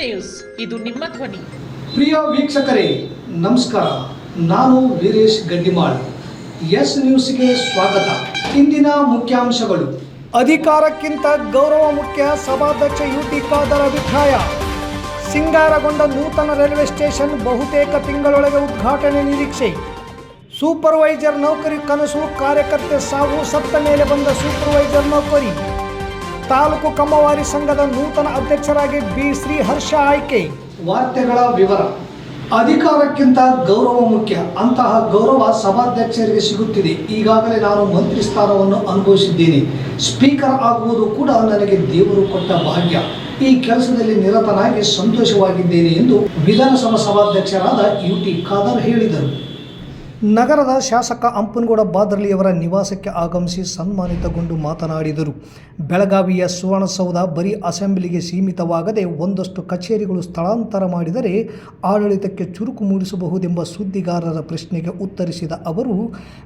News, ಇದು ನಿಮ್ಮ ಧ್ವನಿ. ಪ್ರಿಯ ವೀಕ್ಷಕರೇ, ನಮಸ್ಕಾರ. ನಾನು ವೀರೇಶ್ ಗಡ್ಡಿಮಾಳ್ ಎಸ್ ನ್ಯೂಸ್ಗೆ ಸ್ವಾಗತ. ಇಂದಿನ ಮುಖ್ಯಾಂಶಗಳು. ಅಧಿಕಾರಕ್ಕಿಂತ ಗೌರವ ಮುಖ್ಯ ಸಭಾಧ್ಯಕ್ಷ ಯು ಟಿ ಖಾದರ್ ಅಭಿಪ್ರಾಯ. ಸಿಂಗಾರಗೊಂಡ ನೂತನ ರೈಲ್ವೆ ಸ್ಟೇಷನ್ ಬಹುತೇಕ ತಿಂಗಳೊಳಗೆ ಉದ್ಘಾಟನೆ ನಿರೀಕ್ಷೆ. ಸೂಪರ್ವೈಸರ್ ನೌಕರಿ ಕನಸು ಕಾರ್ಯಕರ್ತೆ ಸಾವು ಸತ್ತ ಮೇಲೆ ಬಂದ ಸೂಪರ್ವೈಸರ್ ನೌಕರಿ. ತಾಲೂಕು ಕಮ್ಮವಾರಿ ಸಂಘದ ನೂತನ ಅಧ್ಯಕ್ಷರಾಗಿ ಬಿ ಶ್ರೀ ಹರ್ಷ ಆಯ್ಕೆ. ವಾರ್ತೆಗಳ ವಿವರ. ಅಧಿಕಾರಕ್ಕಿಂತ ಗೌರವ ಮುಖ್ಯ. ಅಂತಹ ಗೌರವ ಸಭಾಧ್ಯಕ್ಷರಿಗೆ ಸಿಗುತ್ತಿದೆ. ಈಗಾಗಲೇ ನಾನು ಮಂತ್ರಿ ಸ್ಥಾನವನ್ನು ಅನುಭವಿಸಿದ್ದೇನೆ. ಸ್ಪೀಕರ್ ಆಗುವುದು ಕೂಡ ನನಗೆ ದೇವರು ಕೊಟ್ಟ ಭಾಗ್ಯ. ಈ ಕೆಲಸದಲ್ಲಿ ನಿರತನಾಗಿ ಸಂತೋಷವಾಗಿದ್ದೇನೆ ಎಂದು ವಿಧಾನಸಭಾ ಸಭಾಧ್ಯಕ್ಷರಾದ ಯು ಟಿ ಖಾದರ್ ಹೇಳಿದರು. ನಗರದ ಶಾಸಕ ಅಂಪನಗೌಡ ಬಾದರ್ಲಿಯವರ ನಿವಾಸಕ್ಕೆ ಆಗಮಿಸಿ ಸನ್ಮಾನಿತಗೊಂಡು ಮಾತನಾಡಿದರು. ಬೆಳಗಾವಿಯ ಸುವರ್ಣಸೌಧ ಬರೀ ಅಸೆಂಬ್ಲಿಗೆ ಸೀಮಿತವಾಗದೆ ಒಂದಷ್ಟು ಕಚೇರಿಗಳು ಸ್ಥಳಾಂತರ ಮಾಡಿದರೆ ಆಡಳಿತಕ್ಕೆ ಚುರುಕು ಮೂಡಿಸಬಹುದೆಂಬ ಸುದ್ದಿಗಾರರ ಪ್ರಶ್ನೆಗೆ ಉತ್ತರಿಸಿದ ಅವರು,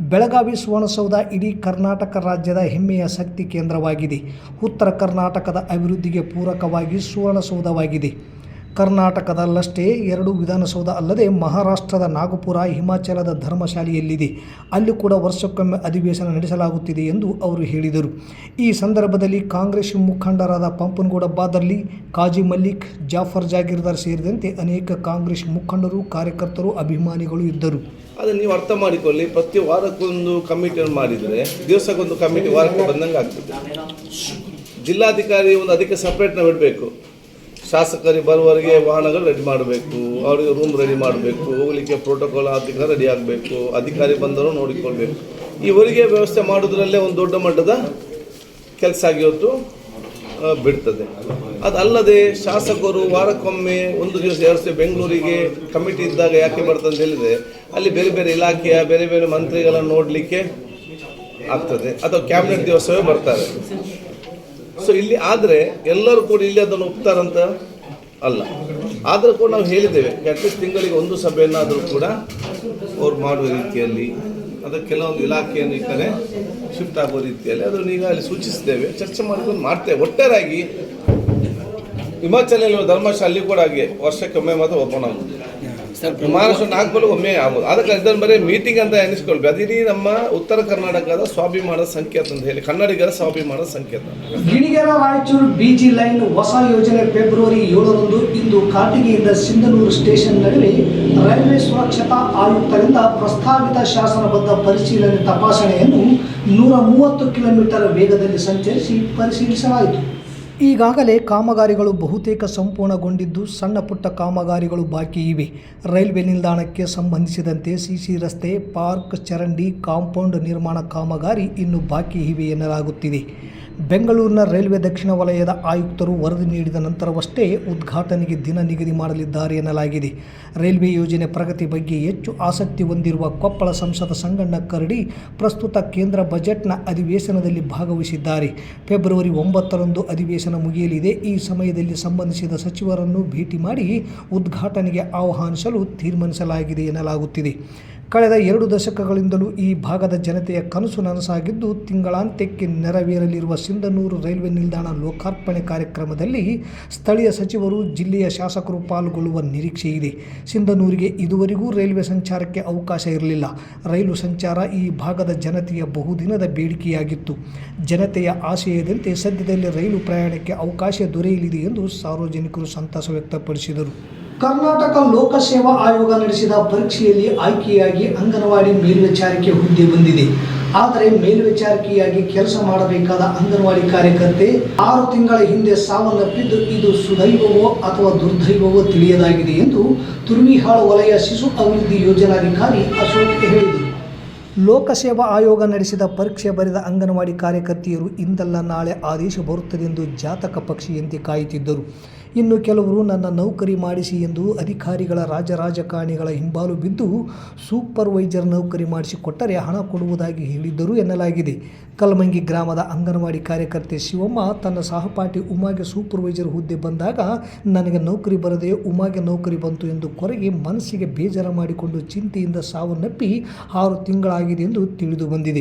ಬೆಳಗಾವಿ ಸುವರ್ಣಸೌಧ ಇಡೀ ಕರ್ನಾಟಕ ರಾಜ್ಯದ ಹೆಮ್ಮೆಯ ಶಕ್ತಿ ಕೇಂದ್ರವಾಗಿದೆ. ಉತ್ತರ ಕರ್ನಾಟಕದ ಅಭಿವೃದ್ಧಿಗೆ ಪೂರಕವಾಗಿ ಸುವರ್ಣಸೌಧವಾಗಿದೆ. ಕರ್ನಾಟಕದಲ್ಲಷ್ಟೇ ಎರಡು ವಿಧಾನಸೌಧ ಅಲ್ಲದೆ ಮಹಾರಾಷ್ಟ್ರದ ನಾಗಪುರ, ಹಿಮಾಚಲದ ಧರ್ಮಶಾಲೆಯಲ್ಲಿದೆ. ಅಲ್ಲಿ ಕೂಡ ವರ್ಷಕ್ಕೊಮ್ಮೆ ಅಧಿವೇಶನ ನಡೆಸಲಾಗುತ್ತಿದೆ ಎಂದು ಅವರು ಹೇಳಿದರು. ಈ ಸಂದರ್ಭದಲ್ಲಿ ಕಾಂಗ್ರೆಸ್ ಮುಖಂಡರಾದ ಪಂಪನಗೌಡ ಬಾದರ್ಲಿ, ಕಾಜಿ ಮಲ್ಲಿಕ್, ಜಾಫರ್ ಜಾಗೀರ್ದಾರ್ ಸೇರಿದಂತೆ ಅನೇಕ ಕಾಂಗ್ರೆಸ್ ಮುಖಂಡರು, ಕಾರ್ಯಕರ್ತರು, ಅಭಿಮಾನಿಗಳು ಇದ್ದರು. ಅದನ್ನು ನೀವು ಅರ್ಥ ಮಾಡಿಕೊಳ್ಳಿ. ಪ್ರತಿ ವಾರಕ್ಕೊಂದು ಕಮಿಟಿಯನ್ನು ಮಾಡಿದರೆ, ದಿವಸಕ್ಕೊಂದು ಕಮಿಟಿ ವಾರಕ್ಕೆ ಬಂದಂಗೆ ಆಗ್ತದೆ. ಜಿಲ್ಲಾಧಿಕಾರಿ ಒಂದು ಅದಕ್ಕೆ ಸಪ್ರೇಟ್ನ ಬಿಡಬೇಕು ಶಾಸಕರಿಗೆ ಬರುವವರಿಗೆ ವಾಹನಗಳು ರೆಡಿ ಮಾಡಬೇಕು. ಅವರಿಗೆ ರೂಮ್ ರೆಡಿ ಮಾಡಬೇಕು. ಹೋಗಲಿಕ್ಕೆ ಪ್ರೋಟೋಕಾಲ್ ಆರ್ಥಿಕ ರೆಡಿ ಆಗಬೇಕು. ಅಧಿಕಾರಿ ಬಂದರೂ ನೋಡಿಕೊಳ್ಬೇಕು. ಇವರಿಗೆ ವ್ಯವಸ್ಥೆ ಮಾಡೋದ್ರಲ್ಲೇ ಒಂದು ದೊಡ್ಡ ಮಟ್ಟದ ಕೆಲಸ ಆಗಿವತ್ತು ಬಿಡ್ತದೆ. ಅದಲ್ಲದೆ ಶಾಸಕರು ವಾರಕ್ಕೊಮ್ಮೆ ಒಂದು ದಿವಸ, ಎರಡು ಬೆಂಗಳೂರಿಗೆ ಕಮಿಟಿ ಇದ್ದಾಗ ಯಾಕೆ ಬರ್ತದೆ ಅಂತ ಹೇಳಿದರೆ, ಅಲ್ಲಿ ಬೇರೆ ಬೇರೆ ಇಲಾಖೆಯ, ಬೇರೆ ಬೇರೆ ಮಂತ್ರಿಗಳನ್ನು ನೋಡಲಿಕ್ಕೆ ಆಗ್ತದೆ. ಅಥವಾ ಕ್ಯಾಬಿನೆಟ್ ದಿವಸವೇ ಬರ್ತಾರೆ. ಸೊ ಇಲ್ಲಿ ಆದರೆ ಎಲ್ಲರೂ ಕೂಡ ಇಲ್ಲಿ ಅದನ್ನು ಒಪ್ತಾರಂತ ಅಲ್ಲ. ಆದರೂ ಕೂಡ ನಾವು ಹೇಳಿದ್ದೇವೆ ಅಟ್ಲೀಸ್ಟ್ ತಿಂಗಳಿಗೆ ಒಂದು ಸಭೆಯನ್ನಾದರೂ ಕೂಡ ಅವ್ರು ಮಾಡುವ ರೀತಿಯಲ್ಲಿ ಅದಕ್ಕೆ ಕೆಲವೊಂದು ಇಲಾಖೆಯನ್ನು ಈ ಕಡೆ ಶಿಫ್ಟ್ ಆಗುವ ರೀತಿಯಲ್ಲಿ ಅದನ್ನು ಈಗ ಅಲ್ಲಿ ಸೂಚಿಸ್ತೇವೆ ಚರ್ಚೆ ಮಾಡ್ಕೊಂಡು ಮಾಡ್ತೇವೆ. ಒಟ್ಟಾರೆಯಾಗಿ ಹಿಮಾಚಲ ಧರ್ಮಶಾಲೆ ಕೂಡ ಹಾಗೆ ವರ್ಷಕ್ಕೊಮ್ಮೆ ಮಾತ್ರ ಓಪನ್ ಆಗುದು ಮಹಾರಾಷ್ಟ್ರ ನಾಲ್ಕು ಒಮ್ಮೆ ಆಗ್ಬೋದು. ಅದಕ್ಕೆ ಇದನ್ನು ಬರೀ ಮೀಟಿಂಗ್ ಅಂತ ಎನಿಸ್ಕೊಳ್ಬೇಕು ಅದಿಡೀ ನಮ್ಮ ಉತ್ತರ ಕರ್ನಾಟಕದ ಸ್ವಾಭಿಮಾನದ ಸಂಕೇತ ಅಂತ ಹೇಳಿ, ಕನ್ನಡಿಗರ ಸ್ವಾಭಿಮಾನದ ಸಂಕೇತ. ಗಿಣಿಗೆರ ರಾಯಚೂರು ಬಿಜಿ ಲೈನ್ ಹೊಸ ಯೋಜನೆ ಫೆಬ್ರವರಿ ಏಳರಂದು ಇಂದು ಕಾಟಿಗೆಯಿಂದ ಸಿಂಧನೂರು ಸ್ಟೇಷನ್ ರೈಲ್ವೆ ಸುರಕ್ಷತಾ ಆಯುಕ್ತರಿಂದ ಪ್ರಸ್ತಾವಿತ ಶಾಸನಬದ್ಧ ಪರಿಶೀಲನೆ ತಪಾಸಣೆಯನ್ನು ನೂರ ಮೂವತ್ತು ಕಿಲೋಮೀಟರ್ ವೇಗದಲ್ಲಿ ಸಂಚರಿಸಿ ಪರಿಶೀಲಿಸಲಾಯಿತು. ಈಗಾಗಲೇ ಕಾಮಗಾರಿಗಳು ಬಹುತೇಕ ಸಂಪೂರ್ಣಗೊಂಡಿದ್ದು ಸಣ್ಣ ಪುಟ್ಟ ಕಾಮಗಾರಿಗಳು ಬಾಕಿ ಇವೆ. ರೈಲ್ವೆ ನಿಲ್ದಾಣಕ್ಕೆ ಸಂಬಂಧಿಸಿದಂತೆ ಸಿಸಿ ರಸ್ತೆ, ಪಾರ್ಕ್, ಚರಂಡಿ, ಕಾಂಪೌಂಡ್ ನಿರ್ಮಾಣ ಕಾಮಗಾರಿ ಇನ್ನು ಬಾಕಿ ಇವೆ ಎನ್ನಲಾಗುತ್ತಿದೆ. ಬೆಂಗಳೂರಿನ ರೈಲ್ವೆ ದಕ್ಷಿಣ ವಲಯದ ಆಯುಕ್ತರು ವರದಿ ನೀಡಿದ ನಂತರವಷ್ಟೇ ಉದ್ಘಾಟನೆಗೆ ದಿನ ನಿಗದಿ ಮಾಡಲಿದ್ದಾರೆ ಎನ್ನಲಾಗಿದೆ. ರೈಲ್ವೆ ಯೋಜನೆ ಪ್ರಗತಿ ಬಗ್ಗೆ ಹೆಚ್ಚು ಆಸಕ್ತಿ ಹೊಂದಿರುವ ಕೊಪ್ಪಳ ಸಂಸದ ಸಂಗಣ್ಣ ಕರಡಿ ಪ್ರಸ್ತುತ ಕೇಂದ್ರ ಬಜೆಟ್ನ ಅಧಿವೇಶನದಲ್ಲಿ ಭಾಗವಹಿಸಿದ್ದಾರೆ. ಫೆಬ್ರವರಿ ಒಂಬತ್ತರಂದು ಅಧಿವೇಶನ ಮುಗಿಯಲಿದೆ. ಈ ಸಮಯದಲ್ಲಿ ಸಂಬಂಧಿಸಿದ ಸಚಿವರನ್ನು ಭೇಟಿ ಮಾಡಿ ಉದ್ಘಾಟನೆಗೆ ಆಹ್ವಾನಿಸಲು ತೀರ್ಮಾನಿಸಲಾಗಿದೆ ಎನ್ನಲಾಗುತ್ತಿದೆ. ಕಳೆದ ಎರಡು ದಶಕಗಳಿಂದಲೂ ಈ ಭಾಗದ ಜನತೆಯ ಕನಸು ನನಸಾಗಿದ್ದು, ತಿಂಗಳಾಂತ್ಯಕ್ಕೆ ನೆರವೇರಲಿರುವ ಸಿಂಧನೂರು ರೈಲ್ವೆ ನಿಲ್ದಾಣ ಲೋಕಾರ್ಪಣೆ ಕಾರ್ಯಕ್ರಮದಲ್ಲಿ ಸ್ಥಳೀಯ ಸಚಿವರು, ಜಿಲ್ಲೆಯ ಶಾಸಕರು ಪಾಲ್ಗೊಳ್ಳುವ ನಿರೀಕ್ಷೆ ಇದೆ. ಸಿಂಧನೂರಿಗೆ ಇದುವರೆಗೂ ರೈಲ್ವೆ ಸಂಚಾರಕ್ಕೆ ಅವಕಾಶ ಇರಲಿಲ್ಲ. ರೈಲು ಸಂಚಾರ ಈ ಭಾಗದ ಜನತೆಯ ಬಹುದಿನದ ಬೇಡಿಕೆಯಾಗಿತ್ತು. ಜನತೆಯ ಆಶಯದಂತೆ ಸದ್ಯದಲ್ಲಿ ರೈಲು ಪ್ರಯಾಣಕ್ಕೆ ಅವಕಾಶ ದೊರೆಯಲಿದೆ ಎಂದು ಸಾರ್ವಜನಿಕರು ಸಂತಸ ವ್ಯಕ್ತಪಡಿಸಿದರು. ಕರ್ನಾಟಕ ಲೋಕಸೇವಾ ಆಯೋಗ ನಡೆಸಿದ ಪರೀಕ್ಷೆಯಲ್ಲಿ ಆಯ್ಕೆಯಾಗಿ ಅಂಗನವಾಡಿ ಮೇಲ್ವಿಚಾರಿಕೆ ಹುದ್ದೆ ಬಂದಿದೆ. ಆದರೆ ಮೇಲ್ವಿಚಾರಕಿಯಾಗಿ ಕೆಲಸ ಮಾಡಬೇಕಾದ ಅಂಗನವಾಡಿ ಕಾರ್ಯಕರ್ತೆ ಆರು ತಿಂಗಳ ಹಿಂದೆ ಸಾವನ್ನಪ್ಪಿದ್ದು ಇದು ಸುದೈವವೋ ಅಥವಾ ದುರ್ದೈವವೋ ತಿಳಿಯದಾಗಿದೆ ಎಂದು ತುರ್ಮಿಹಾಳ ವಲಯ ಶಿಶು ಅಭಿವೃದ್ಧಿ ಯೋಜನಾಧಿಕಾರಿ ಅಶೋಕ್ ಹೇಳಿದರು. ಲೋಕಸೇವಾ ಆಯೋಗ ನಡೆಸಿದ ಪರೀಕ್ಷೆ ಬರೆದ ಅಂಗನವಾಡಿ ಕಾರ್ಯಕರ್ತೆಯರು ಇಂದಲ್ಲ ನಾಳೆ ಆದೇಶ ಬರುತ್ತದೆ ಎಂದು ಜಾತಕ ಪಕ್ಷಿಯಂತೆ ಕಾಯುತ್ತಿದ್ದರು. ಇನ್ನು ಕೆಲವರು ನನ್ನ ನೌಕರಿ ಮಾಡಿಸಿ ಎಂದು ಅಧಿಕಾರಿಗಳ ರಾಜರಾಜಕಾರಣಿಗಳ ಹಿಂಬಾಲು ಬಿದ್ದು ಸೂಪರ್ವೈಸರ್ ನೌಕರಿ ಮಾಡಿಸಿಕೊಟ್ಟರೆ ಹಣ ಕೊಡುವುದಾಗಿ ಹೇಳಿದ್ದರು ಎನ್ನಲಾಗಿದೆ. ಕಲಮಂಗಿ ಗ್ರಾಮದ ಅಂಗನವಾಡಿ ಕಾರ್ಯಕರ್ತೆ ಶಿವಮ್ಮ ತನ್ನ ಸಹಪಾಠಿ ಉಮಾಗೆ ಸೂಪರ್ವೈಸರ್ ಹುದ್ದೆ ಬಂದಾಗ, ನನಗೆ ನೌಕರಿ ಬರದೆ ಉಮಾಗೆ ನೌಕರಿ ಬಂತು ಎಂದು ಕೊರಗಿ ಮನಸ್ಸಿಗೆ ಬೇಜಾರ ಮಾಡಿಕೊಂಡು ಚಿಂತೆಯಿಂದ ಸಾವನ್ನಪ್ಪಿ ಆರು ತಿಂಗಳಾಗಿದೆ ಎಂದು ತಿಳಿದು ಬಂದಿದೆ.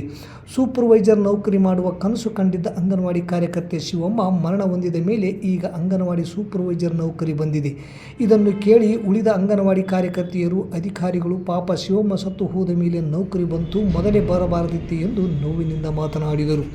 ಸೂಪರ್ವೈಸರ್ ನೌಕರಿ ಮಾಡುವ ಕನಸು ಕಂಡಿದ್ದ ಅಂಗನವಾಡಿ ಕಾರ್ಯಕರ್ತೆ ಶಿವಮ್ಮ ಮರಣ ಹೊಂದಿದ ಮೇಲೆ ಈಗ ಅಂಗನವಾಡಿ ಸೂಪರ್ ಸೂಪರ್ವೈಸರ್ ನೌಕರಿ ಬಂದಿದೆ. ಇದನ್ನು ಕೇಳಿ ಉಳಿದ ಅಂಗನವಾಡಿ ಕಾರ್ಯಕರ್ತೆಯರು, ಅಧಿಕಾರಿಗಳು ಪಾಪ ಶಿವಮ್ಮ ಸತ್ತು ಹೋದ ಮೇಲೆ ನೌಕರಿ ಬಂತು, ಮೊದಲೇ ಬರಬಾರದಿತ್ತು ಎಂದು ನೋವಿನಿಂದ ಮಾತನಾಡಿದರು.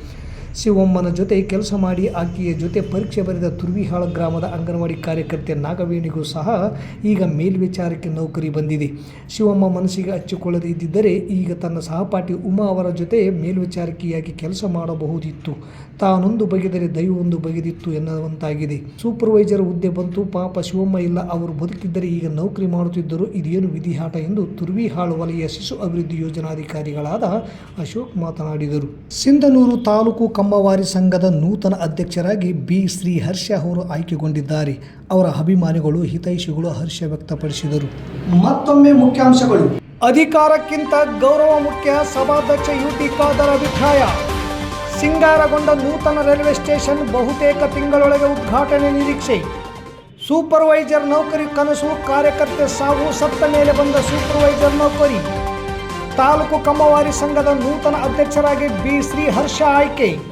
ಶಿವಮ್ಮನ ಜೊತೆ ಕೆಲಸ ಮಾಡಿ ಆಕೆಯ ಜೊತೆ ಪರೀಕ್ಷೆ ಬರೆದ ತುರ್ವಿಹಾಳ ಗ್ರಾಮದ ಅಂಗನವಾಡಿ ಕಾರ್ಯಕರ್ತೆ ನಾಗವೇಣಿಗೂ ಸಹ ಈಗ ಮೇಲ್ವಿಚಾರಕ್ಕೆ ನೌಕರಿ ಬಂದಿದೆ. ಶಿವಮ್ಮ ಮನಸ್ಸಿಗೆ ಹಚ್ಚಿಕೊಳ್ಳದೆ ಇದ್ದಿದ್ದರೆ ಈಗ ತನ್ನ ಸಹಪಾಠಿ ಉಮಾ ಅವರ ಜೊತೆ ಮೇಲ್ವಿಚಾರಕಿಯಾಗಿ ಕೆಲಸ ಮಾಡಬಹುದಿತ್ತು. ತಾನೊಂದು ಬಗೆದರೆ ದೈವವೊಂದು ಬಗೆದಿತ್ತು ಎನ್ನುವಂತಾಗಿದೆ. ಸೂಪರ್ವೈಸರ್ ಹುದ್ದೆ ಬಂತು, ಪಾಪ ಶಿವಮ್ಮ ಇಲ್ಲ, ಅವರು ಬದುಕಿದ್ದರೆ ಈಗ ನೌಕರಿ ಮಾಡುತ್ತಿದ್ದರು ಇದೇನು ವಿಧಿಹಾಟ ಎಂದು ತುರ್ವಿಹಾಳು ವಲಯ ಶಿಶು ಅಭಿವೃದ್ಧಿ ಯೋಜನಾಧಿಕಾರಿಗಳಾದ ಅಶೋಕ್ ಮಾತನಾಡಿದರು. ಸಿಂಧನೂರು ತಾಲೂಕು ಕಮ್ಮವಾರಿ ಸಂಘದ ನೂತನ ಅಧ್ಯಕ್ಷರಾಗಿ ಬಿ. ಶ್ರೀ. ಹರ್ಷ ಅವರು ಆಯ್ಕೆಗೊಂಡಿದ್ದಾರೆ. ಅವರ ಅಭಿಮಾನಿಗಳು ಹಿತೈಷಿಗಳು ಹರ್ಷ ವ್ಯಕ್ತಪಡಿಸಿದರು. ಮತ್ತೊಮ್ಮೆ ಮುಖ್ಯಾಂಶಗಳು. ಅಧಿಕಾರಕ್ಕಿಂತ ಗೌರವ ಮುಖ್ಯ ಸಭಾಧ್ಯಕ್ಷ ಯು. ಟಿ. ಖಾದರ್ ಅಭಿಪ್ರಾಯ ಸಿಂಗಾರಗೊಂಡ ನೂತನ ರೈಲ್ವೆ ಸ್ಟೇಷನ್ ಬಹುತೇಕ ತಿಂಗಳೊಳಗೆ ಉದ್ಘಾಟನೆ ನಿರೀಕ್ಷೆ. ಸೂಪರ್ವೈಸರ್ ನೌಕರಿ ಕನಸು ಕಾರ್ಯಕರ್ತೆ ಸಾವು ಸತ್ತ ಮೇಲೆ ಬಂದ ಸೂಪರ್ವೈಸರ್ ನೌಕರಿ. ತಾಲೂಕು ಕಮ್ಮವಾರಿ ಸಂಘದ ನೂತನ ಅಧ್ಯಕ್ಷರಾಗಿ ಬಿ. ಶ್ರೀ. ಹರ್ಷ ಆಯ್ಕೆ.